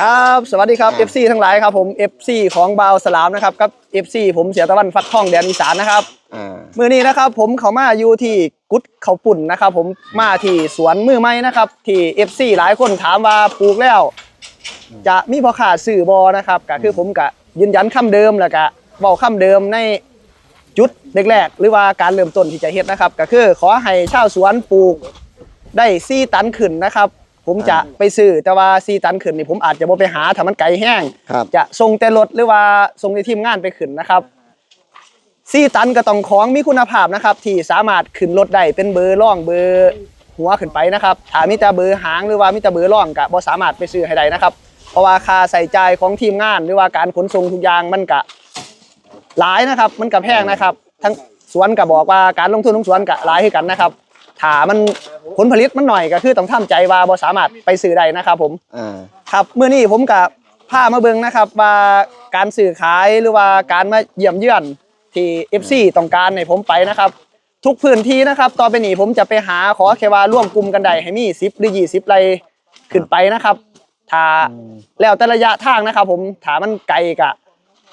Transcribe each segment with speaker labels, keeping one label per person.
Speaker 1: ครับสวัสดีครับ FC ทั้งหลายครับผม FC ของบาวสลามนะครับกับ FC ผมเสียตะวันฟักทองแดนอีสานนะครับ
Speaker 2: อ่า
Speaker 1: มือนี้นะครับผมเขามาอยู่ที่กุดเขาปุ่นนะครับ ผมมาที่สวนมือไม้นะครับที่ FC หลายคนถามว่าปลูกแล้ว จะมีพอขาดสื่อบอนะครับก็คือผมก็ยืนยันคำเดิมแล้วก็บอกคำเดิมในจุดแรกๆหรือว่าการเริ่มต้นที่จะเฮ็ดนะครับ ก็คือขอให้ชาวสวนปลูกได้ซีตันขึ้นนะครับ ผมจะไปซื้อแต่ว่าซีตันขึ้นนี่ผมอาจจะบ่ไปหาถ้ามันไกลแห้ง
Speaker 2: ครับ
Speaker 1: จะส่งแต่รถหรือว่าส่งในทีมงานไปขึ้นนะครับซีตันก็ต้องของมีคุณภาพนะครับ ที่สามารถขึ้นรถได้เป็นเบอร์ร่องเบอร์หัวขึ้นไปนะครับถ้ามีแต่เบอร์หางหรือว่ามีแต่เบอร์ร่องก็บ่สามารถไปซื้อให้ได้นะครับ เพราะว่าค่าใส่ใจายของทีมงานหรือว่าการขนส่งทุกอย่างมันก็หลายนะครับ มันก็แพงนะครับ ทั้งสวนก็บอกว่าการลงทุนของสวนก็หลายให้กันนะครับ ถ้ามันผลผลิตมันหน่อยก็คือต้องทำใจว่าบ่สามารถไปซื้อได้นะครับผม
Speaker 2: อ่า
Speaker 1: ครับเมื่อนี้ผมกับพามาเบิ่งนะครับว่าการสื่อขายหรือว่าการมาเยี่ยมเยือนที่ FC ต้องการให้ผมไปนะครับ ทุกพื้นที่นะครับต่อไปนี้ผมจะไปหาขอแค่ว่าร่วมกลุ่มกันได้ให้มี10หรือ20ไรขึ้นไปนะครับถ้าแล้วแต่ระยะทางนะครับ ผมถ้ามันไกลกะ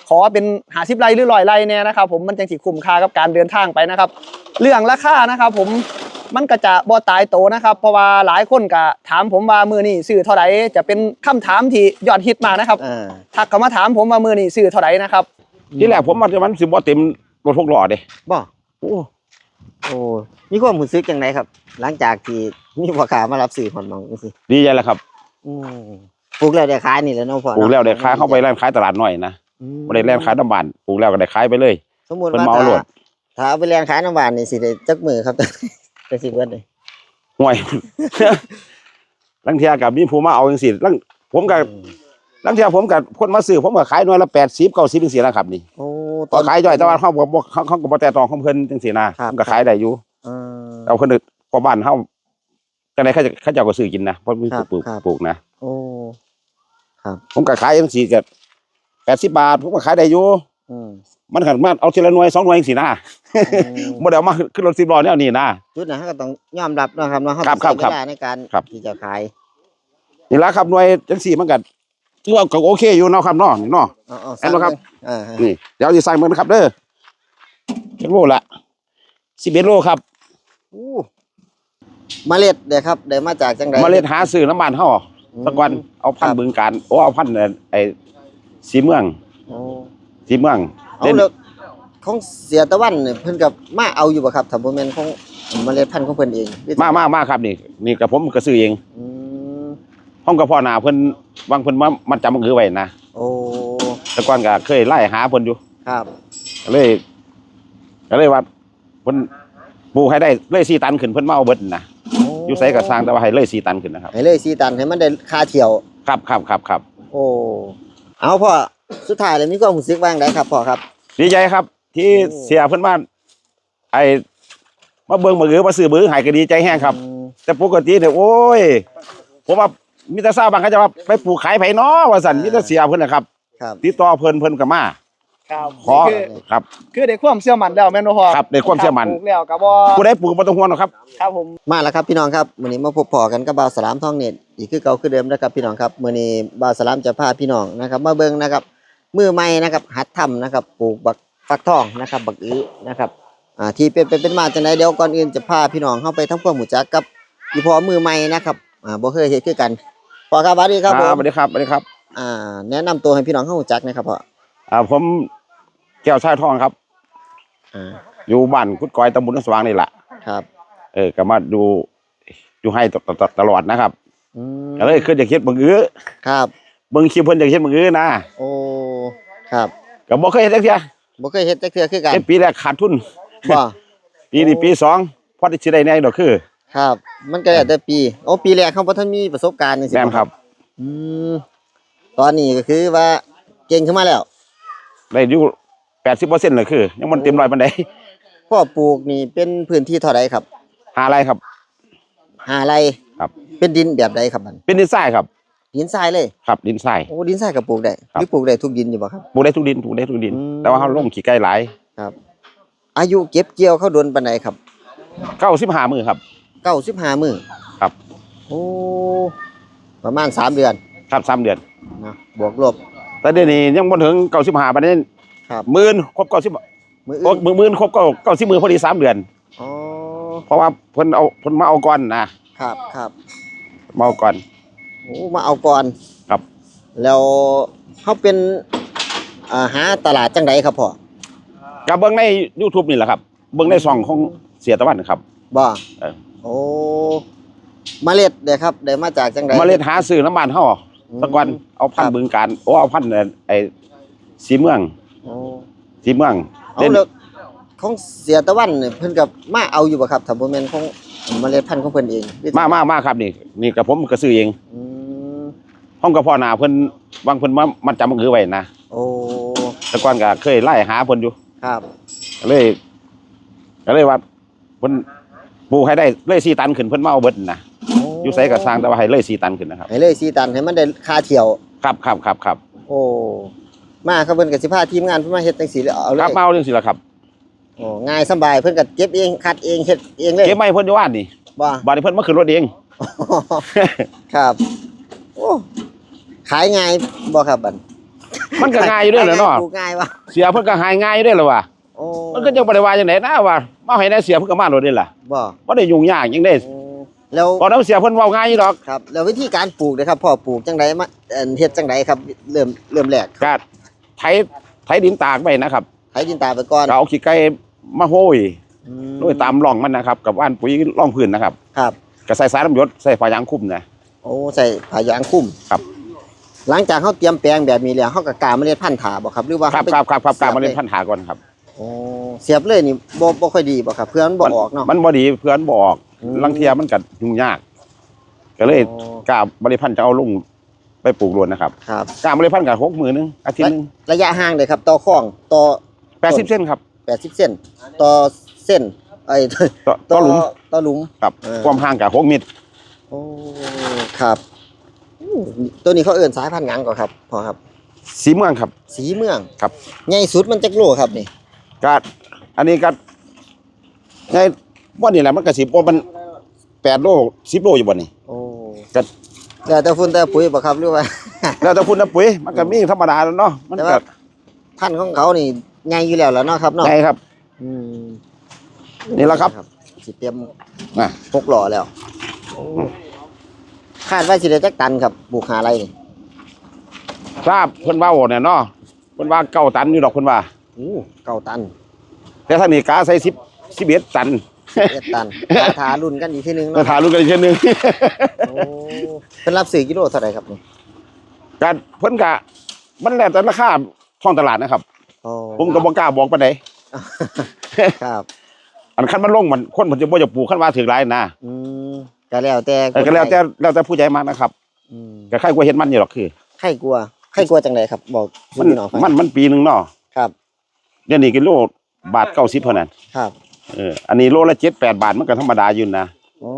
Speaker 1: ขอเป็นหาสิบไรหรือร้อยไรเนี่ยนะครับ ผมมันจังสิคุ้มค่ากับการเดินทางไปนะครับ เรื่องราคานะครับ ผม มันก็จะบ่ตายโตนะครับ เพราะว่าหลายคนก็ถามผมว่ามือนี่ซื้อเท่าไหร่จะเป็นคำถามที่ยอดฮิตมากนะครับ
Speaker 2: อ่า
Speaker 1: ทักเข้ามาถามผมว่ามือนี่ซื้อเท่าไหร่นะครับ
Speaker 3: ที่แรกผมมันมันสิบ่เต็มรถหกล้อเด้
Speaker 2: บ่โอ้โอ้มีความรู้สึกจังไดครับ หลังจากที่มีพ่อค้ามารับซื้อผลมองจังซี่
Speaker 3: ดีใจแล้วครับ
Speaker 2: อืมปลูกแล้วได้ขายนี่แหล้วเนาะพ่อ
Speaker 3: ปลูก
Speaker 2: เนาะ
Speaker 3: แล้วได้ขายเข้าไปร้านขายตลาดน้อยนะ
Speaker 2: อืม
Speaker 3: บ่ได้แล่นขายน้ำบานปลูกแล้วก็ได้ขายไปเลย
Speaker 2: สมมุติ
Speaker 3: เพิ่น
Speaker 2: ว่า
Speaker 3: มาเอา
Speaker 2: ถ้า
Speaker 3: โหลด
Speaker 2: ถ้าเอาไปเรียนขายน้ำหวานนี่สิได้จักมือครับ จังสิเบิดเลย
Speaker 3: ห่วย ลังเทียกับมีผู้มาเอาจังซี่ลังผมกับลังเทียผมกับคนมาซื้อผมก็ขายหน่วยละ80 90จังซี่นะครับ นี่
Speaker 2: โอ้
Speaker 3: ก็ขายย่อยแต่ว่าเขาบ่บ่เขาเขาก็บ่แต่ตองของเพิ่นจังซี่นะครับผมก็ขายได้อยู่
Speaker 2: เออ
Speaker 3: เอาคนอื่นพอบ้านเฮาจังได๋เขาจะเขาเจ้าก็ซื้อกินนะเพราะมี
Speaker 2: ครับ
Speaker 3: ปลูก
Speaker 2: ครับ
Speaker 3: ปลูกนะ
Speaker 2: โอ้ครับ
Speaker 3: ผมก็ขายจังซี่ก็80บาทผมก็ขายได้อยู่
Speaker 2: อืม
Speaker 3: มันขันมาเอาทีละหน่วยสองหน่วยจังซี่นะบ่ได้เอามาขึ้นรถสิบล้อแนวนี้นะ
Speaker 2: จุดนั้นเราก็ต้องยอมรับเนาะครับเนาะเขา
Speaker 3: ครับ
Speaker 2: ต้อง
Speaker 3: ครับ
Speaker 2: ใช้เวลาในการ
Speaker 3: ครับ
Speaker 2: ที่จะขาย
Speaker 3: นี่ละครับหน่วยจังสี่มันก็ถือว่าก็โอเคอยู่เนาะครับเนาะนี่เนาะ
Speaker 2: เอาเอา
Speaker 3: เห็นบ่ครับ
Speaker 2: อ่าฮะ
Speaker 3: นี่เดี๋ยวสิใส่มือนะครับเด้อจักโลละ11โลครับ
Speaker 2: อู้เมล็ดเด้อครับได้มาจากจังได
Speaker 3: เมล็ดหาซื้อน้ำบ้านเฮาสักวันเอาพันธุ์บึงการโอ้เอาพันธุ์ไอ้สีเมือง
Speaker 2: โอ้
Speaker 3: สีเมือง
Speaker 2: เอา
Speaker 3: เล่น
Speaker 2: แล้วของเสียตะวันเนี่ยเพิ่นกับมาเอาอยู่บ่ครับถ้าบ่แม่นของเมล็ดพันธุ์ของเพิ่นเองหรือ
Speaker 3: มามามาครับนี่นี่กับผมก็ซื้อเอง
Speaker 2: อืม
Speaker 3: ห้องกับพ่อหน้าเพิ่นวางเพิ่นมามันจำมันคือไว้นะ
Speaker 2: โอ้
Speaker 3: แต่ก่อนก็เคยไล่หาเพิ่นอยู่
Speaker 2: ครับ
Speaker 3: ก็เลยก็เลยว่าเพิ่นปลูกให้ได้เลย4ตันขึ้นเพิ่นมาเอาเบิดนะอยู่ไสก็สร้างแต่ว่าให้เลย4ตันขึ้นนะครับ
Speaker 2: ให้เลย4ตันให้มันได้ค่าเที่ยว
Speaker 3: ครับครับครับครับ
Speaker 2: โอ้ เอาพ่อ สุดท้ายเลยมีความรู้สึกว่าจังไดครับพ่อครับ
Speaker 3: ดีใจครับ ที่
Speaker 2: โอ้
Speaker 3: เสียเพิ่นมาไอ้มาเบิ่งมือมาซื้อมือให้ก็ดีใจแฮงครับ
Speaker 2: อืม
Speaker 3: แต่ปกติเนี่ยโอ้ย ผมว่ามีแต่ทราบบางเขาจะว่าไปปลูกขายไผเนาะว่าซั่นมีแต่เสียเพิ่นนะครับ
Speaker 2: ครับ
Speaker 3: ติดต่อเพิ่นเพิ่นก็มา
Speaker 1: ครับ
Speaker 3: ขอ
Speaker 1: คือ
Speaker 3: ครับ
Speaker 1: คือได้ความเชื่อมั่นแล้วแม่นบ่พอ
Speaker 3: ครับได้ความเชื่อมั่น
Speaker 1: ปลูกแล้วก็บ่
Speaker 3: ผู้ใดปลูกบ่ต้องห่วงหรอกครับ
Speaker 1: ครับผม
Speaker 2: มาแล้วครับพี่น้องครับมื้อนี้มาพบพอกันกับบ่าวสลามทองเน็ตอีกคือเก่าคือเดิมนะครับพี่น้องครับมื้อนี้บ่าวสลามจะพาพี่น้องนะครับ มาเบิ่งนะครับ มือใหม่นะครับหัดทำนะครับปลูกบักฟักทองนะครับ บักอื้อนะครับอ่าที่เป็นเป็นเป็นมาจังไดเดี๋ยวก่อนอื่นจะพาพี่น้องเข้าไปทำความรู้จักกับอีพอมือใหม่นะครับอ่าบ่เคยเฮ็ดคือกันพอครับสวัสดีครับผม
Speaker 3: สวัสดีครับสวัสดีครับ
Speaker 2: อ่าแนะนำตัวให้พี่น้องเข้ารู้จักนะครับพ่อ
Speaker 3: อ่าผมแก้วชายทองครับ
Speaker 2: อ่า
Speaker 3: อยู่บ้านกุดกอยตำบลนสว่างนี่แหละ
Speaker 2: ครับ
Speaker 3: เออก็มาดูอยู่ให้ตตตลอดนะครับ
Speaker 2: อืม
Speaker 3: ก็เลยขึ้นอยากเฮ็ดบังอื้อ
Speaker 2: ครับ
Speaker 3: เบิ่งคลิปเพิ่นอยากเฮ็ดบังอื้อนะ
Speaker 2: โอ้ ครับ
Speaker 3: ก็บ่เคยเฮ็ดจักเที่ย
Speaker 2: บ่เคยเฮ็ดจักเทื่อคือกัน
Speaker 3: เฮ็ดปีแรกขาดทุน
Speaker 2: บ่
Speaker 3: ปีนี้ปีสองพอได้สิได้แหน่ดอกคือ
Speaker 2: ครับ มันก็แล้วแต่ปีโอ้ปีแรกเขาบ่ทันมีประสบการณ์จังซี่
Speaker 3: แม่นครับ
Speaker 2: อืมตอนนี้ก็คือว่าเก่งขึ้นมาแล้ว
Speaker 3: ได้อยู่80%เลยคือ ยังบ่เต็มร้อยปานใด
Speaker 2: พ่อปลูกนี่เป็นพื้นที่เท่าไรครับ
Speaker 3: หาอะไรครับ
Speaker 2: ห้าไร่
Speaker 3: ครับ
Speaker 2: เป็นดินแบบใดครับมัน
Speaker 3: เป็นดินทรายครับ
Speaker 2: ดินทรายเลย
Speaker 3: ครับดินทราย
Speaker 2: โอ้ดินทรายก็ปลูกได้
Speaker 3: ครับ
Speaker 2: หรือปลูกได้ทุกดินอยู่บ่ครับ
Speaker 3: ปลูกได้ทุกดินปลูกได้ทุกดิน
Speaker 2: อืม
Speaker 3: แต่ว่าเฮาลงขี้ไก่หลาย
Speaker 2: ครับ อายุเก็บเกี่ยวเข้าโดนปานใดครับ
Speaker 3: 95มื้อครับ
Speaker 2: 95มื้อ
Speaker 3: ครับ
Speaker 2: โอ้ประมาณสามเดือน
Speaker 3: ครับสามเดือน
Speaker 2: อเนาะบวกลบ
Speaker 3: แต่เดี๋ยวนี้ยังบ่ถึงเก้าสิบห้าปานนี้
Speaker 2: ครับ
Speaker 3: หมื่นครบเก้าสิบ
Speaker 2: มือ
Speaker 3: โอ้
Speaker 2: อื่น
Speaker 3: หมื่นครบเก้าเก้าสิบหมื่นพอดีสามเดือน
Speaker 2: อ๋อ
Speaker 3: เพราะว่าเพิ่นเอาเพิ่นมาเอาก่อนนะ ครับ
Speaker 2: ครับ
Speaker 3: มาเอาก่อน
Speaker 2: โอ้มาเอาก่อน
Speaker 3: ครับ
Speaker 2: แล้วเขาเป็นอ่าหาตลาดจังไดครับพ่อ
Speaker 3: กับเบิ่งใน YouTube นี่แหละครับ เบิ่งในช่องของเสียตะวันครับ
Speaker 2: บ่
Speaker 3: เออ
Speaker 2: โอ้เมล็ดเด้ครับได้มาจากจังได
Speaker 3: เมาเล็ดหาซื้อน้ำมันเฮาตะกอนเอาพัน
Speaker 2: ครับ
Speaker 3: ธุ์บึงการโอ้เอาพันธุ์ไอ้สีเมือง
Speaker 2: โอ้
Speaker 3: สีเมือง
Speaker 2: เอาแล้วของเสียตะวันเนี่ยเพิ่นกับมาเอาอยู่บ่ครับถ้าบ่แม่นของเมล็ดพันธุ์ของเพิ่นเองหรือ
Speaker 3: มามามาครับนี่นี่กับผมก็ซื้อเอง
Speaker 2: อืม
Speaker 3: ห้องกับพ่อหนาเพิ่นวางเพิ่นมามันจำมันคือไว้นะ
Speaker 2: โอ้
Speaker 3: แต่ก่อนก็เคยไล่หาเพิ่นอยู่
Speaker 2: ครับ
Speaker 3: ก็เลยก็เลยว่าเพิ่นปลูกให้ได้เลย4ตันขึ้นเพิ่นมาเอาเบิดนะอยู่ไสก็สร้างแต่ว่าให้เลย4ตันขึ้นนะครับ
Speaker 2: ให้เลยสีตันให้มันได้ค่าเที่ยว
Speaker 3: ครับครับครับครับ
Speaker 2: โอ้ มาครับเพิ่นก็สิพาทีมงานเพิ่นมาเฮ็ดจังซี่เลยเอาเล
Speaker 3: ครับ
Speaker 2: ย
Speaker 3: มาเอาจังซี่ล่ะครับ
Speaker 2: โอ้ง่ายสบายเพิ่นก็เก็บเองคัดเองเฮ็ดเองเลย
Speaker 3: เก็บไม้เพิ่นอยู่บ้านนี่
Speaker 2: บ่
Speaker 3: บ้านนี้เพิ่นมาขึ้นรถเอง
Speaker 2: ครับ โอ้ ขายง่ายบ่ครับบัด
Speaker 3: มันก็ง่ายอยู่เด้อแหละเนาะ
Speaker 2: ปลูกง่ายวะ
Speaker 3: เสียเพิ่นก็หายง่ายอยู่เด้อล่ะว่ะ
Speaker 2: โอ้
Speaker 3: มันก็จังบ่ได้ว่าจังไดนะว่ามาให้ได้เสียเพิ่นก็มาโลดเด้ล่ะ
Speaker 2: บ่
Speaker 3: บ่ได้ยุ่งยากจังได๋
Speaker 2: โอ้แล้ว
Speaker 3: พอน้ำเสียเพิ่นเว้าง่ายอยู่ดอก
Speaker 2: ครับ แล้ววิธีการปลูกนะครับพ่อปลูกจังไดมาเอ่อเฮ็ดจังไดครับ เริ่มเริ่มแรก
Speaker 3: ก็ไถไถดินตากไว้นะครับ
Speaker 2: ไถดินตาไปก่อน
Speaker 3: ก็เอาขี้ไก่มาโห้ย
Speaker 2: อืม
Speaker 3: โดยตามร่องมันนะครับ กับว่านปุ๋ยร่องพื้นนะครับ
Speaker 2: ครับ
Speaker 3: ก็ใส่สารน้ำหยศใส่ฝายางคุ้มนะ
Speaker 2: โอ้ใส่ผ้ายางคลุม
Speaker 3: ครับ
Speaker 2: หลังจากเฮาเตรียมแปลงแบบนี้แล้วเฮาก็กาเมล็ดพันธุ์ถาบ่ครับหรือว่า
Speaker 3: ครับ
Speaker 2: เาไป
Speaker 3: ครับครับครับการมาเล่น
Speaker 2: สียบ
Speaker 3: พันธาก่อนครับ
Speaker 2: โอ้เสียบเลยนี่บ่บ่ค่อยดีบ่ครับเพื่อมันบ่ออกเนาะ
Speaker 3: มันบ่ดีเพื่อนบออก
Speaker 2: อืม
Speaker 3: ลังเทียมันกัดยุ่งยากก็เลย
Speaker 2: โอ้
Speaker 3: กาบริพันธ์จะเอาลุงไปปลูกรวนนะครับ
Speaker 2: ครับ
Speaker 3: กาบริพันธ์กับหกมือนึงอาทิตย์นึง
Speaker 2: ระยะห่างเลยครับต่อข้องต่อ
Speaker 3: แปดสิบเส้นครับ
Speaker 2: 80เส้นต่อเส้นไอ้
Speaker 3: ต่อต่อหลุม
Speaker 2: ต่อหลุม
Speaker 3: ครับ
Speaker 2: เออ
Speaker 3: ความห่างกับหกเมตร
Speaker 2: โอ้ครับอู้ ตัวนี้เขาเอิ้นสายพันธุ์หยังก่อนครับพ่อครับ
Speaker 3: สีเมืองครับ
Speaker 2: สีเมือง
Speaker 3: ครับ
Speaker 2: ใหญ่สุดมันจักโลครับนี่
Speaker 3: ก็อันนี้ก็ไงว่านี่แหละมันกระสิบโอ้มันแปดโลสิบโลอยู่บ่นี่
Speaker 2: โอ้
Speaker 3: ก็
Speaker 2: แล้วแต่ฝุ่นแต่ปุ๋ยบ่ครับหรือว่า
Speaker 3: แล้วแต่พุ่นนะปุ๋ยมันก็มีธรรมดาแล้วเนาะมัน
Speaker 2: แต่
Speaker 3: ก็
Speaker 2: ว่า พันธุ์ของเขานี่ใหญ่อยู่แล้วล่ะเนาะครับเนาะ
Speaker 3: ไงครับ
Speaker 2: อืม
Speaker 3: นี่แหละครับ
Speaker 2: สิเตรียม
Speaker 3: อะ
Speaker 2: พกหล่อแล้วคาดว่าสิได้จักตันครับปลูกหาอะไรนี่
Speaker 3: ทราบเพิ่นว่าโอ้เนี่ยเนาะเพิ่นว่าเก้าตันอยู่ดอกเพิ่นว่า
Speaker 2: อู้เก้าตัน
Speaker 3: แต่ถ้านี่กาใส่สิบสิบเอ็ดตัน
Speaker 2: เอ็ดตันราคารุ่นกันอีกทีหนึง
Speaker 3: มา
Speaker 2: เนาะ
Speaker 3: ถามลูกกันอีกเช่นหนึง
Speaker 2: โอ้เพิ่นรับซื้อกิโลเท่าไหร่ครับนี่
Speaker 3: การเพิ่นกะมันแล้วแต่ราคาท้องตลาดนะครับ
Speaker 2: โอ้
Speaker 3: ผมก็บ่กล้าบอกปานใด
Speaker 2: ครับ
Speaker 3: อันคันมันลงมันคนมันจะบ่จะปลูกคันว่าถึงหลายนะ
Speaker 2: อืม ก็แล้วแต่
Speaker 3: เออก็แล้วแต่แล้วแต่ผู้ใหญ่มากนะครับ
Speaker 2: อืม
Speaker 3: ก็ใครกลัวเฮ็ดมันอยู่หรอกคือ
Speaker 2: ใครกลัวใครกลัวจังไดครับ บอก
Speaker 3: มัน
Speaker 2: พี่น้องฟัง
Speaker 3: มันมันปีหนึงเนาะ
Speaker 2: ครับ
Speaker 3: เดี๋ยวนี้กิโลบาท90เท่านั้น
Speaker 2: ครับ
Speaker 3: เอออันนี้โลละ7 8บาทมันก็ธรรมดาอยู่นะ
Speaker 2: โอ้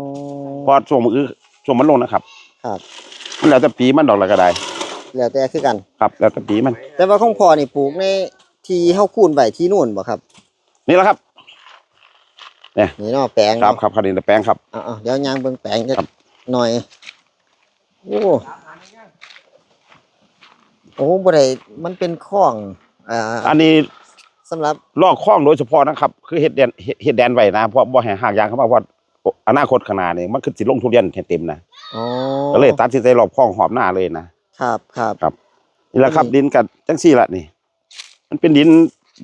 Speaker 3: เพอช่วงมันคือช่วงมันลงนะครับ
Speaker 2: ครับ
Speaker 3: มันแล้วแต่ปีมันดอกละก็ได้
Speaker 2: แล้วแต่คือกัน
Speaker 3: ครับ แล้วแต่ปีมัน
Speaker 2: แต่ว่าของพ่อนี่ปลูกในที่เฮาคูนไว้ที่นู่นบ่ครับ
Speaker 3: นี่แหละครับ
Speaker 2: นี่เนาะแปลง
Speaker 3: ครับ
Speaker 2: เนาะ
Speaker 3: ครับคันนี้แปลงครับ
Speaker 2: อ่าๆเดี๋ยวยางเบิ่งแปลงจัก
Speaker 3: ครับ
Speaker 2: หน่อยโอ้โอ้บ่ได้มันเป็นคลองอ่า
Speaker 3: อันนี้
Speaker 2: สำหรับ
Speaker 3: ลอกคลองโดยเฉพาะนะครับ คือเฮ็ดแดนเฮ็ดเฮ็ดแดนไว้นะเพราะบ่ให้หากยางเข้ามาเพราะอนาคตข้างหน้านี่มันคือสิลงทุเรียนให้เต็มนะ
Speaker 2: อ๋อ
Speaker 3: ก็เลยตัดสินใจรอบคลองหอบหน้าเลยนะครับ
Speaker 2: ครับ
Speaker 3: นี่แหละครับ
Speaker 2: อืม
Speaker 3: ดินกับจังซี่ล่ะนี่ มันเป็นดิน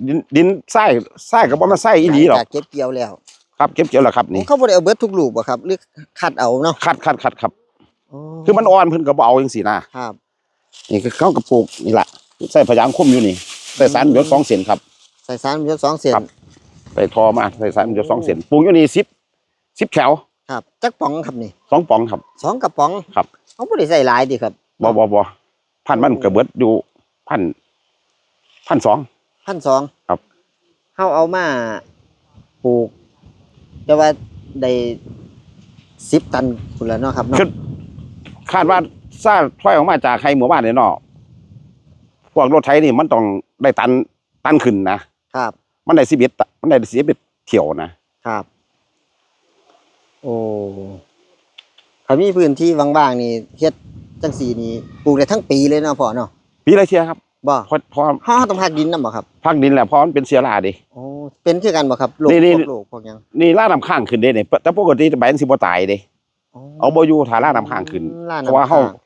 Speaker 3: ดินดินทรายทรายก็บ่มาทรายอีหลีหรอก
Speaker 2: จากเก็บเกี่ยวแล้ว
Speaker 3: ครับเก็บเกี่ยวแล้วครับนี่
Speaker 2: เขาบ่ได้เอาเบิดทุกลูกบ่ครับหรือคัดเอาเนาะ
Speaker 3: คัดคัดคัดครับคือมันอ่อนเพิ่นก็บ่เอาจังซี่นะครับนี่คือเขากระปลูกนี่ล่ะใส่พยางคุมอยู่นี่ใส่สารหยดสองเส้นครับ
Speaker 2: ใส่สารยศสองเส้น
Speaker 3: ครับใส่ทอมาใส่สารหยดสองเส้นปลูกอยู่นี่10 10แถว
Speaker 2: ครับจักป๋องครับนี่
Speaker 3: สองป๋องครับ
Speaker 2: สองกระป๋อง
Speaker 3: ครับ
Speaker 2: เขาบ่ได้ใส่หลายดิครับ
Speaker 3: บ่บ่บ่พันมันก็เบิดอยู่พันพันสอง
Speaker 2: พันสอง
Speaker 3: ครับ
Speaker 2: เขาเอามาปลูก แต่ว่าได้สิบตันคุณแล้วเนาะครับเนาะ
Speaker 3: คือ คาดว่าซาถอยออกมาจากใครหมู่บ้านเนี่ยเนาะพวกรถไถนี่มันต้องได้ตันตันขึ้นนะครับ มันได้สิบเอ็ดมันได้สิบเอ็ดเที่ยวนะครับ
Speaker 2: โอ้เขามีพื้นที่ว่างๆนี่เฮ็ดจังสีนี้ปลูกได้ทั้งปีเลยเนาะพ่อเนาะ
Speaker 3: ปีละเทียครับ
Speaker 2: บ่
Speaker 3: เพราะเพราะ
Speaker 2: เฮาต้องพักดินนำบ่ครับ
Speaker 3: พักดินแหละเพราะมันเป็นเสียราดิ
Speaker 2: โอ้เป็นคือกันบ่ครับโรค
Speaker 3: นี่นี่
Speaker 2: พวกโรคพวกหยัง
Speaker 3: นี่ล่าน้ำข้างขึ้นเด้เนี่ยแต่ปกติใบมันสิบ่ตายเด้เอาบ่อยู่ถ้าล่าน้ำข้างขึ้น
Speaker 2: ล่
Speaker 3: เพราะว่าเฮา
Speaker 2: น้ำค้ง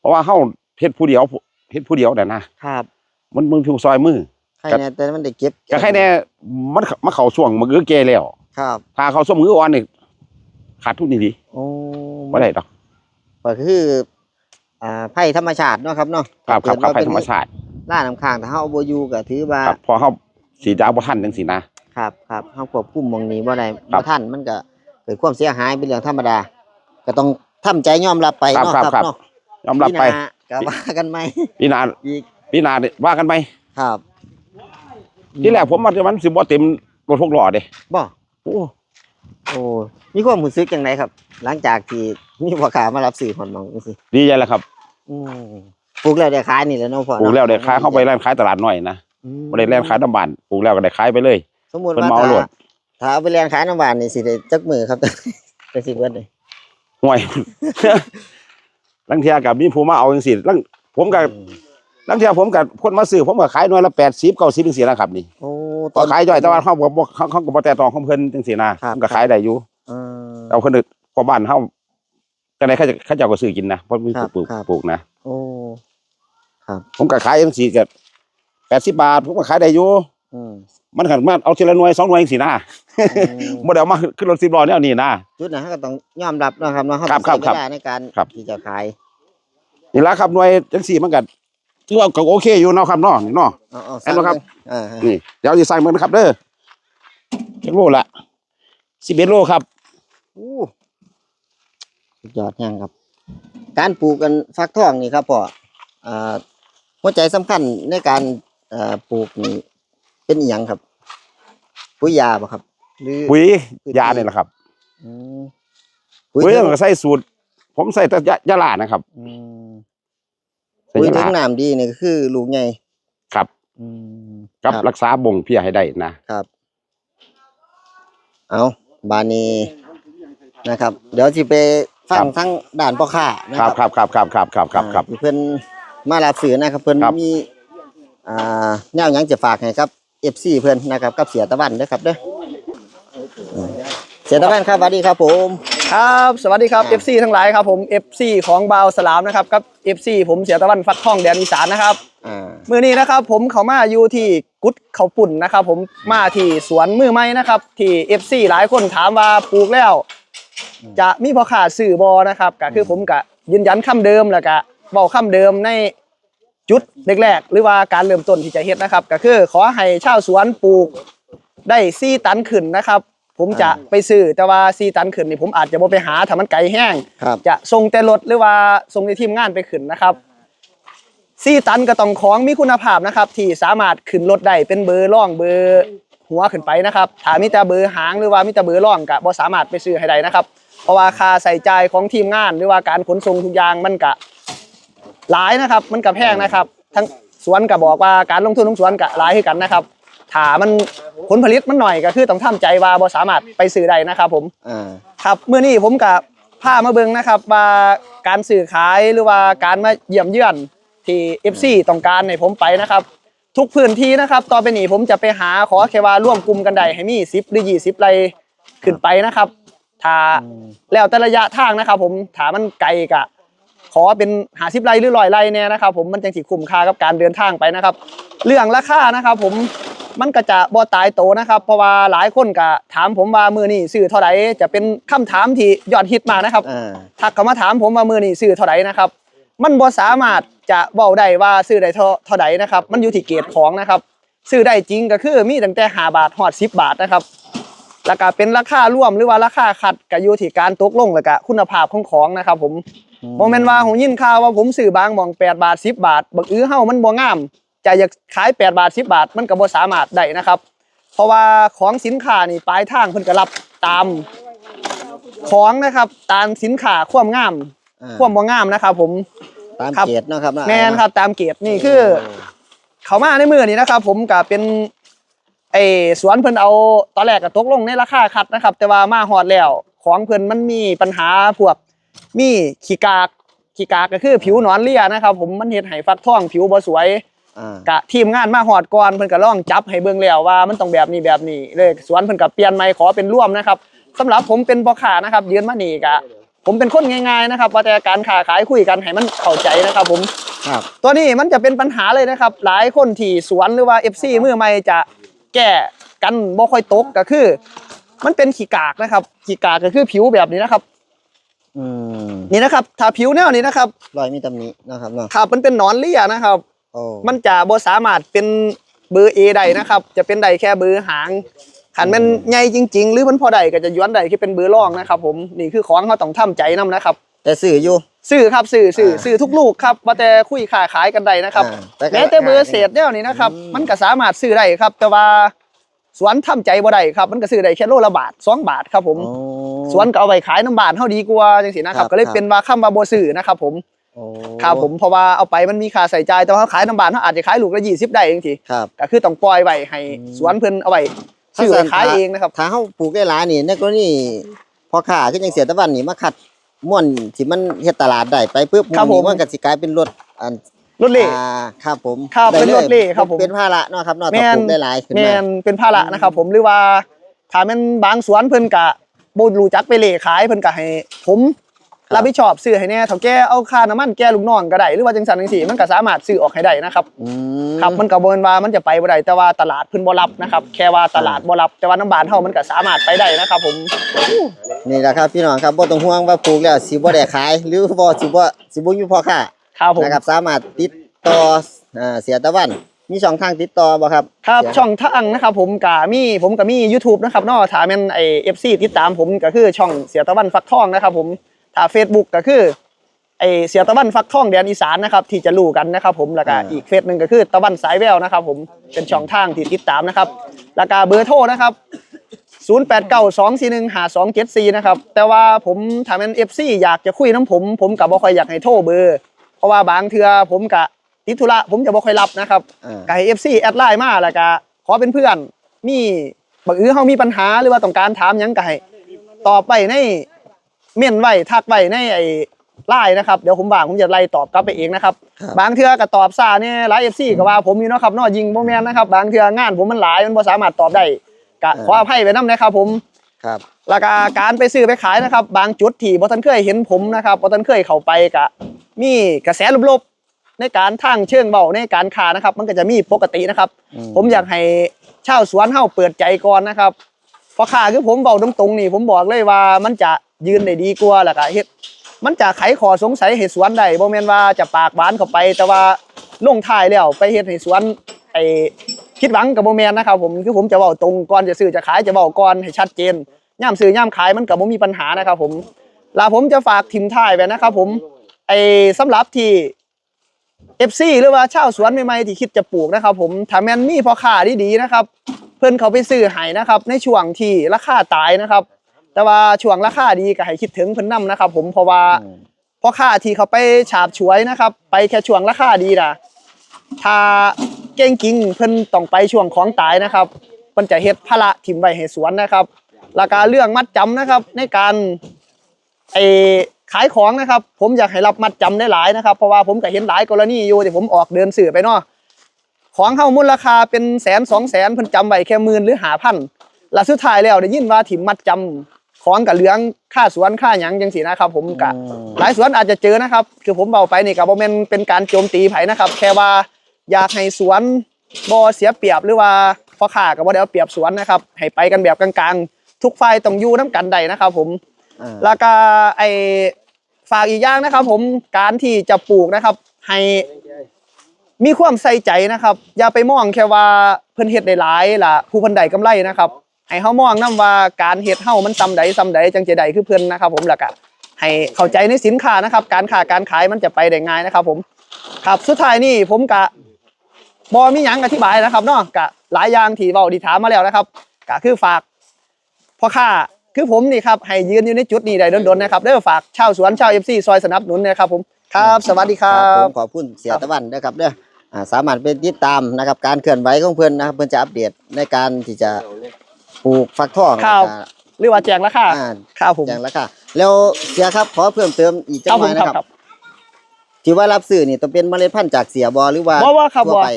Speaker 3: เพราะว่าเฮาเฮ็ดผู้เดียวเฮ็ดผู้เดียวน่ะนะครับ มันมึงผิวซอยมือ
Speaker 2: ใครแน่แต่มันได้เก็บ
Speaker 3: ก็ใครแน่มันมาเข้าช่วงมันก็แก่แล้ว
Speaker 2: ครับ
Speaker 3: ถ้าเข้าช่วงมืออ่อนนี่ขาดทุนนี่ดี
Speaker 2: โอ้
Speaker 3: บ่ได้ดอก
Speaker 2: ก็คือ อ่าภัยธรรมชาติเนาะครับเนาะ
Speaker 3: ครับครับครับภัยธรรมชาติ
Speaker 2: ล่าน้ำค้างถ้าเฮาเอาบ่อยู่ก็ถือว่า
Speaker 3: ครับพอเฮาสีดาวบ่ทันจังซี่นะ ครับ
Speaker 2: ครับเฮาควบคุมหมองนี้บ่ได้
Speaker 3: ครั
Speaker 2: บ่
Speaker 3: บ
Speaker 2: ทันมันก็เกิดความเสียหายเป็นเรื่องธรรมดา ก็ต้องทำใจยอมรับไป
Speaker 3: ครับ
Speaker 2: เนาะ
Speaker 3: ครับ
Speaker 2: ครับ
Speaker 3: ครับ
Speaker 2: เนาะ
Speaker 3: ยอมรับไป
Speaker 2: ปีหน้าก็ว่ากันใหม่
Speaker 3: ปีหน้า
Speaker 2: อีก
Speaker 3: ปีหน้านี่ว่ากันไป
Speaker 2: ครับ
Speaker 3: ที่แรกผมว่ามันสิบ่เต็มรถหกล้อเด้
Speaker 2: บ่
Speaker 3: โอ้
Speaker 2: โอ้มีความรู้สึกจังไดครับ หลังจากที่มีพ่อค้ามารับซื้อหอนมองจังซี่
Speaker 3: ดีใจแล้วครับ
Speaker 2: อืมปลูกแล้วได้ขายนี่แหล้วเนาะพ่อ
Speaker 3: ปลูก
Speaker 2: เนาะ
Speaker 3: แล้วได้ขายเข้าไปร้านขายตลาดน้อยนะ
Speaker 2: อืม
Speaker 3: บ่ได้แล่นขายน้ำบ้านปลูกแล้วก็ได้ขายไปเลย
Speaker 2: สมมุติ
Speaker 3: เพิ่น
Speaker 2: ว่า
Speaker 3: เมา
Speaker 2: ถ้า
Speaker 3: โลด
Speaker 2: ถ้าเอาไปเรียนขายน้ำหวานนี่สิได้จักมือครับจักสิเบิดเลย
Speaker 3: ห่วย ลังเทียกับมีผู้มาเอาจังซี่ลังผมกับ
Speaker 2: อืม
Speaker 3: ลังเทียผมกับคนมาซื้อผมก็ขายหน่วยละ80 90จังซี่นะครับนี่
Speaker 2: โอ้
Speaker 3: ก็ขายย่อยแต่ว่าเขาบ่บ่เขาเขาก็บ่แต่ตองของเพิ่นจังซี่นะครับ ผมก็ขายได้อยู่
Speaker 2: เออ
Speaker 3: เอาคนอื่นพอบ้านเฮา จังได๋เขาจะเขาเจ้าก็ซื้อกินนะเพราะมี
Speaker 2: ครับ
Speaker 3: ปลูก
Speaker 2: ครับ
Speaker 3: ปลูกนะ
Speaker 2: โอ้ ครับ
Speaker 3: ผมก็ขายจังซี่ก็80บาทผมก็ขายได้อยู่
Speaker 2: อืม
Speaker 3: มันขันมาเอาทีละหน่วยสองหน่วยจังซี่นะบ่ได้เอามาขึ้นรถ10ล้อแนวนี้นะ
Speaker 2: จุดนั้นเราก็ต้องยอมรับเนาะครับเนาะเขา
Speaker 3: ครับ
Speaker 2: ต้อง
Speaker 3: ครับ
Speaker 2: ใช้เวลาในการ
Speaker 3: ครับ
Speaker 2: ที่จะขาย
Speaker 3: นี่ละครับหน่วยจังซี่มันก็ถือว่าก็โอเคอยู่เนาะครับเนาะนี่เนาะ
Speaker 2: เอาเอา
Speaker 3: เห็นไหมครับ
Speaker 2: อ่าฮะ
Speaker 3: นี่เดี๋ยวสิใส่มันนะครับเด้อจักโลละ11โลครับ
Speaker 2: อู้ สุดยอดแห่งครับ การปลูกกันฟักทองนี่ครับพ่ออ่าหัวใจสำคัญในการเอ่อปลูกนี่เป็นอีหยังครับ ปุ๋ยยาบ่ครับหรือ
Speaker 3: ปุ๋ยยาเนี่ยแหละครับ
Speaker 2: อืม
Speaker 3: ปุ๋ย
Speaker 2: ถึง
Speaker 3: ก็ใส่สูตร ผมใส่แต่ยายาลานะครับ
Speaker 2: อืม
Speaker 3: ใส่
Speaker 2: ปุ๋ย
Speaker 3: ยา
Speaker 2: ถึ
Speaker 3: ลาง
Speaker 2: น้ำดีนี่ก็คือลูกใหญ่
Speaker 3: ครับ
Speaker 2: อืม
Speaker 3: กับ
Speaker 2: ครับ
Speaker 3: รักษาบ่งเพียให้ได้นะ
Speaker 2: ครับ เอาบานนี้นะครับ เดี๋ยวสิไป ฟังทั้งด่านพ่อค้านะ
Speaker 3: ค
Speaker 2: ค
Speaker 3: รั
Speaker 2: รั
Speaker 3: บบครับครับครับครับครับครับครับ
Speaker 2: อ่าที่เพิ่นมารับสื่อนะครับ เพิ่น
Speaker 3: ครับ
Speaker 2: มีอ่าแนวหยังจะฝากให้ครับ FC เพิ่นนะครับกับเสียตะวันเด้อครับเด้ออืมเสียตะวันครับสวัสดีครับผม
Speaker 1: ครับ สวัสดีครับ
Speaker 2: อ่า
Speaker 1: FC ทั้งหลายครับผม FC ของบาวสลามนะครับกับ FC ผมเสียตะวันฟักทองแดนอีสานนะครับ
Speaker 2: อ่า
Speaker 1: มือนี้นะครับผมเขามาอยู่ที่กุดเขาปุ่นนะครับ ผมมาที่สวนมือไม้นะครับที่ FC หลายคนถามว่าปลูกแล้ว จะมีพอขาดสื่อบอนะครับก็คือผมก็ยืนยันคำเดิมแล้วก็บอกคำเดิมในจุดแรกๆหรือว่าการเริ่มต้นที่จะเฮ็ดนะครับ ก็คือขอให้ชาวสวนปลูกได้ซีตันขึ้นนะครับ ผมจะไปซื้อแต่ว่าซีตันขึ้นนี่ผมอาจจะบ่ไปหาถ้ามันไกลแห้ง
Speaker 2: ครับ
Speaker 1: จะส่งแต่รถหรือว่าส่งในทีมงานไปขึ้นนะครับซีตันก็ต้องของมีคุณภาพนะครับ ที่สามารถขึ้นรถได้เป็นเบอร์ร่องเบอร์หัวขึ้นไปนะครับถ้ามีแต่เบอร์หางหรือว่ามีแต่เบอร์ร่องก็บ่สามารถไปซื้อให้ได้นะครับ เพราะว่าค่าใส่ใจายของทีมงานหรือว่าการขนส่งทุกอย่างมันก็หลายนะครับ มันก็แพงนะครับ ทั้งสวนก็บอกว่าการลงทุนของสวนก็หลายให้กันนะครับถ้ามันผลผลิตมันหน่อยก็คือต้องทำใจว่าบ่สามารถไปซื้อได้นะครับ ผม
Speaker 2: อ่า
Speaker 1: ครับเมื่อนี้ผมกับพามาเบิ่งนะครับ ว่าการสื่อขายหรือว่าการมาเยี่ยมเยือนที่ FC ต้องการให้ผมไปนะครับ ทุกพื้นที่นะครับต่อไปนี้ผมจะไปหาขอแค่ว่าร่วมกลุ่มกันได้ให้มี10หรือ20ไรขึ้นไปนะครับ ถ้าแล้วแต่ระยะทางนะครับผมถ้ามันไกลกะ ขอเป็นหาสิบไรหรือร้อยไรเนี่ยนะครับ ผมมันจังสิคุ้มค่ากับการเดินทางไปนะครับ เรื่องราคานะครับ ผมมันก็จะบ่ตายโตนะครับ เพราะว่าหลายคนก็ถามผมว่ามือนี่ซื้อเท่าไหร่จะเป็นคำถามที่ยอดฮิตมากนะครับ
Speaker 2: อ่า
Speaker 1: ทักเข้ามาถามผมว่ามือนี่ซื้อเท่าไหร่นะครับ มันบ่สามารถจะเว้าได้ว่าซื้อได้เท่าเท่าใดนะครับ มันอยู่ที่เกรดของนะครับ ซื้อได้จริงก็คือมีตั้งแต่5บาทฮอด10บาทนะครับ แล้วก็เป็นราคาร่วมหรือว่าราคาคัดก็อยู่ที่การตกลงแล้วก็คุณภาพของของนะครับผมบ่แม่นว่าผมยินข่าวว่าผมซื้อบางหม่อง 8 บาท 10 บาทบักอื้อเฮามันบ่งามจะอยากขาย 8 บาท 10 บาท มันก็บ่สามารถได้นะครับ เพราะว่าของสินค้านี่ปลายทางเพิ่นก็รับตามของนะครับตามสินค้าความงาม
Speaker 2: อ่า
Speaker 1: ความบ่งามนะครับ ผม
Speaker 2: ตาม
Speaker 1: ครับ
Speaker 2: เกตเนาะครับเาะ
Speaker 1: แมนครับตามเกรดนี่คือ เขามาในมือนี้นะครับ ผมก็เป็น ไอสวนเพิ่นเอาตอนแรกก็ตกลงในราคาคัดนะครับ แต่ว่ามาฮอดแล้ว ของเพิ่นมันมีปัญหาพวกมีขี้กากขี้กากก็คือผิวหนอนเลียนะครับ ผมมันเฮ็ดให้ฟักทองผิวบ่สวย
Speaker 2: อ่า
Speaker 1: กะทีมงานมาหอดก่อนเพิ่นก็ลองจับให้เบิ่งแล้วว่ามันต้องแบบนี้แบบนี้เลยสวนเพิ่นก็เปลี่ยนใหม่ขอเป็นร่วมนะครับสำหรับผมเป็นพ่อค้านะครับยืนมานี่กะ ผมเป็นคนง่ายๆนะครับว่าแต่การค้าขายคุยกันให้มันเข้าใจนะครับ ผม
Speaker 2: ครับ
Speaker 1: ตัวนี้มันจะเป็นปัญหาเลยนะครับ หลายคนที่สวนหรือว่า FC มือใหม่จะ แก้กันบ่ค่อยตกก็คือ มันเป็นขี้กากนะครับขี้กากก็คือผิวแบบนี้นะครับ
Speaker 2: อืม
Speaker 1: นี่นะครับถ้าผิวแนวนี้นะครับ
Speaker 2: รอยมีตำหนินะครับเนาะ
Speaker 1: ถ้ามันเป็นหนอนเลียนะครับ
Speaker 2: โอ้
Speaker 1: มันจะบ่สามารถเป็นเบอร์ A ได้นะครับ จะเป็นได้แค่เบอร์หางขันมันใหญ่จริง ๆ หรือมันพอได้ก็จะย้อนได้ที่เป็นเบอร์รองนะครับ ผมนี่คือของเขาต้องทำใจนํนะครับ
Speaker 2: แต่สื่ออยู่
Speaker 1: ซื้อครับซื้อซื้อ
Speaker 2: อ่า
Speaker 1: ซื้อทุกลูกครับว่าแต่คุยค้าขายกันได้นะครับ
Speaker 2: อ่าก็
Speaker 1: แม้แต่เบอร์เศษแนวนี้นะครับ
Speaker 2: อืม
Speaker 1: มันก็สามารถซื้อได้ครับ แต่ว่าสวนทำใจบ่ได้ครับ มันก็ซื้อได้แค่โลละบาทสองบาทครับผม
Speaker 2: โอ้
Speaker 1: สวนก็เอาไปขายน้ำบานเท่าดีกว่าจังซี่นะค
Speaker 2: ครั
Speaker 1: รับบ ก็เลย
Speaker 2: ครับ
Speaker 1: เป็นว่าคำว่าบ่ซื้อนะครับผม
Speaker 2: โอ้
Speaker 1: ครับผมเพราะว่าเอาไปมันมีค่าใส่ใจายแต่ว่าขายน้ำบานเขาอาจจะขายลูกละ20ได้เองที
Speaker 2: ครับ
Speaker 1: ก็คือต้องปล่อยไว้ให้
Speaker 2: อืม
Speaker 1: สวนเพิ่นเอาไว้ซื้อไว้ขายเองนะครับ
Speaker 2: ถ้าเฮาปลูกได้หลายนี่ในกรณีพอค้าคือจังเสียตะวันนี่มาคัด ม่วนที่มันเฮ็ดตลาดได้ไปปุ๊บ
Speaker 1: ครับผม
Speaker 2: นมันก็สิกลายเป็นรถอัน
Speaker 1: รถเล่
Speaker 2: อ่าครับผม
Speaker 1: ครับ
Speaker 2: ได้
Speaker 1: เป็นรถเล่ครับผม
Speaker 2: เป็นภาระเนาะครับเนาะ
Speaker 1: แม่
Speaker 2: ถ้านปลูกได้หลายขึ้น
Speaker 1: แม่
Speaker 2: มาน
Speaker 1: เป็นภาระนะครับ ผมหรือว่าถ้าแม่นบางสวนเพิ่นกะบ่รู้จักไปเล่ขายเพิ่นก็ให้ ผม รับผิดชอบซื้อให้แน่เฒ่าแก่เอาค่าน้ำมันแก่ลูกน้องก็ได้หรือว่าจังซั่นจังซี่มันก็สามารถซื้อออกให้ได้นะครับ
Speaker 2: อืม
Speaker 1: ครับมันก็บ่แม่นว่ามันจะไปบ่ได้แต่ว่าตลาดเพิ่นบ่รับนะครับ แค่ว่าตลาดบ่รับแต่ว่าน้ำบานเฮามันก็สามารถไปได้นะครับ ผม
Speaker 2: นี่แหละครับพี่น้องครับบ่ต้องห่วงว่าปลูกแล้วสิบ่ได้ขาย หรือบ่สิบ่สิบ่มีพ่อค้า
Speaker 1: ครับผม
Speaker 2: นะครับสามารถติดต่ออ่าเสียตะวันมีช่องทางติดต่อบ่ครับ
Speaker 1: ครับ
Speaker 2: เสีย
Speaker 1: ช่องทางนะครับผมกามีผมก็มี YouTube นะครับเนอกถ้าแม่นไอ FC ติดตามผมก็คือช่องเสียตะวันฟักทองนะครับผม ถ้า Facebook ก็คือไอเสียตะวันฟักทองแดนอีสานนะครับที่จะรู้กันนะครับผมแล้วก็อีกเฟซหนึ่งก็คือตะวันสายแววนะครับผมเป็นช่องทางที่ติดตามนะครับแล้วก็เบอร์โทรนะครับ 0892415274นะครับแต่ว่าผมถ้าแม่น FC อยากจะคุยน้ำผม ผมก็บ่ค่อยอยากให้โทรเบอร์ เพราะว่าบางเทื่อผมก็ติดธุระผมจะบ่ค่อยรับนะครับ
Speaker 2: อ่า
Speaker 1: ก็ให้ FC แอดไลน์มาแล้วก็ขอเป็นเพื่อนมีบางอื้อเฮามีปัญหาหรือว่าต้องการถามหยังก็ให้ตอบไปใน เม่นไว้ทักไว้ในไอ้ไลน์นะครับเดี๋ยวผมว่างผมจะไล่ตอบกลับไปเองนะครับ
Speaker 2: ครับ
Speaker 1: บางเทื่อก็ตอบซ่าเนี่ยหลาย FC ก็ว่าผมอยู่เนาะครับเนาะยิงบ่แม่นนะครับบางเทื่องานผมมันหลายมันบ่สามารถตอบได้ก็ขออภัยไว้นํนะครับผม
Speaker 2: ครับ
Speaker 1: แล้วก็การไปซื้อไปขายนะครับ บางจุดที่บ่ทันเคยเห็นผมนะครับบ่ทันเคยเข้าไปก็มีกระแสลบๆในการทางเชิงเบาในการค้านะครับ มันก็จะมีปกตินะครับ
Speaker 2: อืม
Speaker 1: ผมอยากให้ชาวสวนเฮาเปิดใจก่อนนะครับเพราะค้าคือผมเบาตรงๆนี่ผมบอกเลยว่ามันจะ ยืนได้ดีกว่าแล้วก็เฮ็ดมันจะไขข้อสงสัยให้สวนได้บ่แม่นว่าจะปากหวานเข้าไป แต่ว่าลงท้ายแล้วไปเฮ็ดให้สวนไอ้คิดหวังกับบ่แม่นนะครับผมคือผมจะเว้าตรงก่อนจะซื้อจะขายจะเว้าก่อนให้ชัดเจนย่ามซื้อย่ามขายมันก็บ่มีปัญหานะครับผมลาผมจะฝากทิมท้ายไว้นะครับผมไอ้สำหรับที่ FC หรือว่าชาวสวนใหม่ๆที่คิดจะปลูกนะครับผมถ้าแม่นมีพ่อค้าดีๆนะครับ เพิ่นเขาไปซื้อให้นะครับ ในช่วงที่ราคาตายนะครับ แต่ว่าช่วงราคาดีก็ให้คิดถึงเพิ่นนํนะครับ ผมเพราะว่า
Speaker 2: อืม
Speaker 1: พ่อค้าที่เขาไปฉาบฉวยนะครับ ไปแค่ช่วงราคาดีนะถ้าเก่งจริงเพิ่นต้องไปช่วงของตายนะครับเพิ่นจะเฮ็ดภาระถิ่มไว้ให้สวนนะครับแล้วก็เรื่องมัดจำนะครับ ในการไอขายของนะครับ ผมอยากให้รับมัดจำได้หลายนะครับ เพราะว่าผมก็เห็นหลายกรณีอยู่ที่ผมออกเดินสื่อไปเนาะของเฮามูลราคาเป็นแสนสองแสนเพิ่นจำไว้แค่หมื่นหรือหาพันแล้วสุดท้ายแล้วได้ยินว่าถิ่มมัดจำ ของกับเหลืองค่าสวนค่าหยังจังสีนะครับ ผมกะ
Speaker 2: อืม
Speaker 1: หลายสวนอาจจะเจอนะครับ คือผมเบาไปนี่ก็บ่แม่นเป็นการโจมตีไผนะครับ แค่ว่าอยากให้สวนบ่เสียเปรียบหรือว่าพ่อค้าก็บ่ได้เอาเปรียบสวนนะครับ ให้ไปกันแบบกลางๆ ทุกฝ่ายต้องอยู่นํกันได้นะครับ ผม
Speaker 2: อ่า
Speaker 1: แล้วก็ไอฝากอีกอย่างนะครับ ผมการที่จะปลูกนะครับ ให้มีความใส่ใจนะครับ อย่าไปมองแค่ว่าเพิ่นเฮ็ดได้หลายล่ะผู้เพิ่นได้กำไรนะครับ ให้เฮามองนํว่าการเฮ็ดเฮามันซ้ำใดซ้ำใดจังจะได้คือเพิ่นนะครับ ผมแล้วก็ให้เข้าใจในสินค้านะครับ การค้าการขายมันจะไปได้ง่ายนะครับ ผมครับสุดท้ายนี่ผมกะบ่มีหยังอธิบายนะครับเนาะกะหลายอย่างที่เว้าที่ถามมาแล้วนะครับก็คือฝากพ่อค้าคือผมนี่ครับให้ยืนอยู่ในจุดนี้ได้ดนๆนะครับเด้อฝากชาวสวนชาวเอฟซีซอยสนับสนุนนะครับผมครับสวัสดีครั
Speaker 2: ผ
Speaker 1: บ
Speaker 2: มขอบคุณเสียตะวันนะครับเด้ออ่าสามารถเป็นติดตามนะครับการเคลื่อนไหวของเพิ่อนนะครับเพิ่อนจะอัปเดตในการที่จะ ปลูกฟักทอง
Speaker 1: ครับ
Speaker 2: แล้วก็
Speaker 1: หรือว่าแจงราคา
Speaker 2: อ่า
Speaker 1: ครับผม
Speaker 2: อย่างละค่ะ แล้วเสียครับขอเพิ่มเติมอีกจั
Speaker 1: ครั
Speaker 2: ง
Speaker 1: บ
Speaker 2: ห
Speaker 1: ผ
Speaker 2: น่อ
Speaker 1: ม
Speaker 2: ย
Speaker 1: ค
Speaker 2: นะ
Speaker 1: รับ
Speaker 2: ครับที่ว่ารับซื้อนี่ต้องเป็นเมล็ดพันธุ์จากเสียบอหรือว่า
Speaker 1: บ่ว่าครับ
Speaker 2: ทั่ว
Speaker 1: บ่
Speaker 2: ไป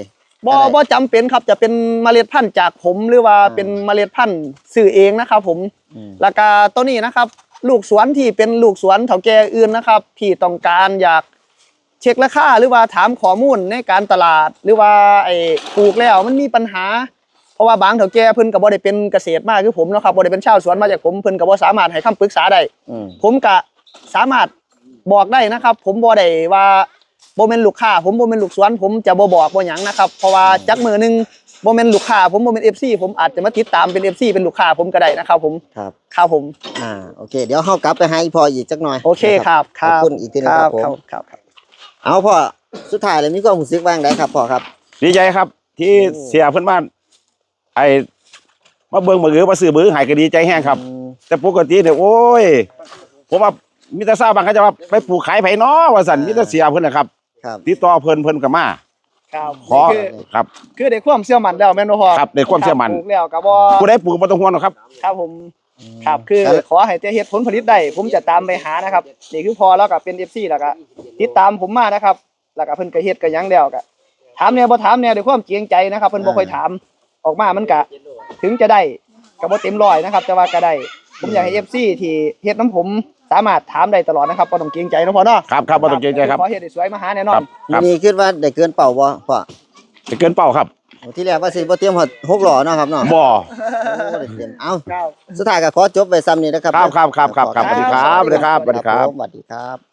Speaker 1: บ่
Speaker 2: อะไร
Speaker 1: บ่จำเป็นครับจะเป็นเมล็ดพันธุ์จากผมหรือว่า
Speaker 2: อ่า
Speaker 1: เป็นเมล็ดพันธุ์ซื้อเองนะครับผม
Speaker 2: อืม
Speaker 1: แล้วก็ตัวนี้นะครับ ลูกสวนที่เป็นลูกสวนเถาแก่อื่นนะครับ ที่ต้องการอยากเช็คราคาหรือว่าถามข้อมูลในการตลาด หรือว่าไอ้ปลูกแล้วมันมีปัญหาเพ ราะว่าบางเถาแก่เพิ่นก็บ่ได้เป็นเกษตรมาคือผมเนาะครับบ่ได้เป็นชาวสวนมาจากผมเพิ่นก็บ่สามารถให้คำปรึกษาได้
Speaker 2: อืม
Speaker 1: ผมก็สามารถบอกได้นะครับ ผมบ่ได้ว่าบ่แม่นลูกค้าผมบ่แม่นลูกสวน ผมจะบ่บอกบ่หยังนะครับ เพราะว่าจักมือหนึงบ่แม่นลูกค้าผมบ่แม่น FC ผมอาจจะมาติดตามเป็น FC เป็นลูกค้าผมก็ได้นะครับ ผม
Speaker 2: ครับ
Speaker 1: ครับผม
Speaker 2: อ่าโอเค เดี๋ยวเฮากลับไปให้พออีกจักหน่อย
Speaker 1: โอเคครับค
Speaker 2: ขอบ
Speaker 1: รับ
Speaker 2: คุณอีกทีหนึงครับผม
Speaker 1: ครับครับ
Speaker 2: เอาพ่อสุดท้ายเลยมีความรู้สึกว่างไดครับพ่อครับ
Speaker 3: ดีใจครับที่
Speaker 2: โอ้
Speaker 3: เสียเพื่อนบ้าน ไอ้มาเบิ่งมือมาซื้อมือหายก็ดีใจแห้งครับ
Speaker 2: อืม
Speaker 3: แต่ปกติเนี่ยโอ้ย ผมว่ามิตรทราบบางเขาจะว่าไปปลูกขายไผ่น้อว่าสันมิตรเสียเพิ่นนะครับ
Speaker 2: ครับ
Speaker 3: ติดต่อเพิ่นเพิ่นก็มา
Speaker 1: ครับ
Speaker 3: ขอ
Speaker 1: คือ
Speaker 3: ครับ
Speaker 1: คือได้ความเชื่อมั่นแล้วแม่นบ่พ่อ
Speaker 3: ครับได้ความเชื่อมั่น
Speaker 1: ปลูกแล้วก็บ่
Speaker 3: ผู้ใดปลูกบ่ต้องห่วงหรอกครับ
Speaker 1: ครับผม ครับ คือขอให้แต่เฮ็ดผลผลิตได้ ผมจะตามไปหานะครับ นี่คือพอแล้วก็เป็น FC แล้วก็ติดตามผมมานะครับ แล้วก็เพิ่นก็เฮ็ดก็หยังแล้วก็ถามแนวบ่ถามแนวด้วยความเกรงใจนะครับ เพิ่นบ่ค่อยถาม ออกมามันก็ถึงจะได้ก็บ่เต็มร้อยนะครับ แต่ว่าก็ได้ผมอยากให้ FC ที่เฮ็ดน้ำผมสามารถถามได้ตลอดนะครับบ่ต้องเกรงใจเนาะพ่อเนาะ
Speaker 3: ครับครับบ่ต้องเกรงใจครับ
Speaker 1: ขอเฮ็ดให้สวยมาหาแน่น
Speaker 3: ค
Speaker 1: อ
Speaker 3: รั
Speaker 1: น
Speaker 3: บครับ
Speaker 2: นี่คิดว่าได้เกินเป่าบ่พ่อ
Speaker 3: จะเกินเป้าครับ
Speaker 2: ที่แรกว่าสิบ่เตรียมหดหกหล่อเนาะครับเนาะ
Speaker 3: บ่
Speaker 2: โอ้ได้เตรียมเอ้า
Speaker 1: ครับ
Speaker 2: สุดท้ายก็ขอจบไว้ซ้ำนี้นะครับ
Speaker 3: ครับ ครับครับครับครับสวัสดีครับสวัสดีครับสวัสดีครับ
Speaker 2: ผมสวัสดีครับ